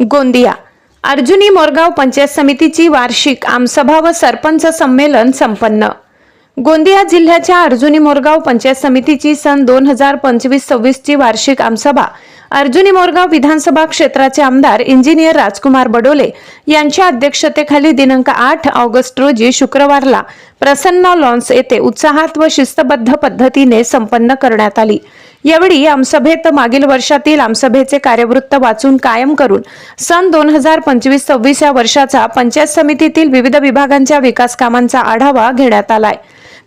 गोंदिया. अर्जुनी मोरगाव पंचायत समितीची वार्षिक आमसभा व सरपंच संमेलन संपन्न. गोंदिया जिल्ह्याच्या अर्जुनी मोरगाव पंचायत समितीची सन दोन हजार पंचवीस सव्वीसची वार्षिक आमसभा अर्जुनी मोरगाव विधानसभा क्षेत्राचे आमदार इंजिनियर राजकुमार बडोले यांच्या अध्यक्षतेखाली दिनांक आठ ऑगस्ट रोजी शुक्रवारला प्रसन्न लॉन्स येथे उत्साहात व शिस्तबद्ध पद्धतीने संपन्न करण्यात आली. यावेळी आमसभेत मागील वर्षातील आमसभेचे कार्यवृत्त वाचून कायम करून सन दोन हजार पंचवीस सव्वीस या वर्षाचा पंचायत समितीतील विविध विभागांच्या विकास कामांचा आढावा घेण्यात आलाय.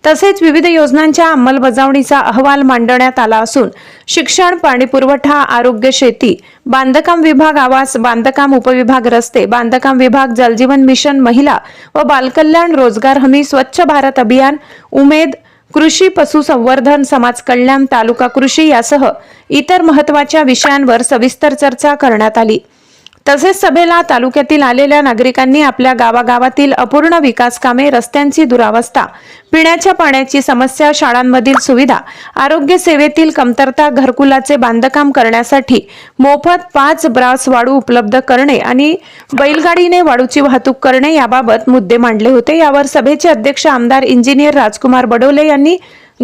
तसेच विविध योजनांच्या अंमलबजावणीचा अहवाल मांडण्यात आला असून शिक्षण पाणीपुरवठा आरोग्य शेती बांधकाम विभाग आवास बांधकाम उपविभाग रस्ते बांधकाम विभाग जलजीवन मिशन महिला व बालकल्याण रोजगार हमी स्वच्छ भारत अभियान उमेद कृषी पशुसंवर्धन समाज कल्याण तालुका कृषी यासह इतर महत्त्वाच्या विषयांवर सविस्तर चर्चा करण्यात आली. तसेच सभेला तालुक्यातील आलेल्या नागरिकांनी आपल्या गावागावातील अपूर्ण विकास कामे रस्त्यांची दुरावस्था पिण्याच्या पाण्याची समस्या शाळांमधील सुविधा आरोग्य सेवेतील कमतरता घरकुलाचे बांधकाम करण्यासाठी मोफत पाच ब्रास वाळू उपलब्ध करणे आणि बैलगाडीने वाळूची वाहतूक करणे याबाबत मुद्दे मांडले होते. यावर सभेचे अध्यक्ष आमदार इंजिनियर राजकुमार बडोले यांनी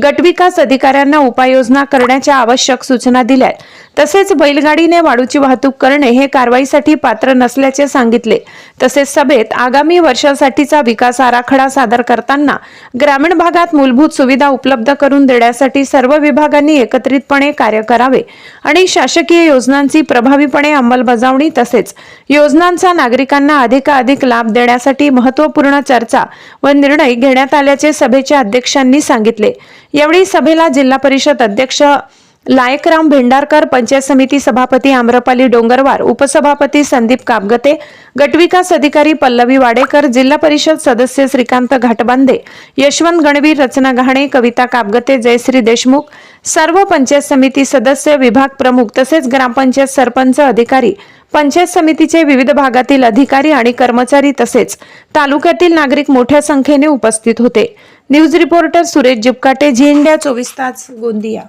गटविकास अधिकाऱ्यांना उपाययोजना करण्याच्या आवश्यक सूचना दिल्या तसेच बैलगाडीने वाळूची वाहतूक करणे हे कारवाईसाठी पात्र नसल्याचे सांगितले. तसेच सभेत आगामी वर्षासाठीचा विकास आराखडा सादर करताना ग्रामीण भागात मूलभूत सुविधा उपलब्ध करून देण्यासाठी सर्व विभागांनी एकत्रितपणे कार्य करावे आणि शासकीय योजनांची प्रभावीपणे अंमलबजावणी तसेच योजनांचा नागरिकांना अधिकाधिक लाभ देण्यासाठी महत्त्वपूर्ण चर्चा व निर्णय घेण्यात आल्याचे सभेच्या अध्यक्षांनी सांगितले. यावेळी सभेला जिल्हा परिषद अध्यक्ष लायकराम भेंडारकर पंचायत समिती सभापती आम्रपाली डोंगरवार उपसभापती संदीप कापगते गटविकास अधिकारी पल्लवी वाडेकर जिल्हा परिषद सदस्य श्रीकांत घाटबांदे यशवंत गणवीर रचना गहाणे कविता कापगते जयश्री देशमुख सर्व पंचायत समिती सदस्य विभाग प्रमुख तसेच ग्रामपंचायत सरपंच अधिकारी पंचायत समितीचे विविध भागातील अधिकारी आणि कर्मचारी तसेच तालुक्यातील नागरिक मोठ्या संख्येने उपस्थित होते. News reporter Suresh Jipkate Zee India चोवीस तास गोंदिया.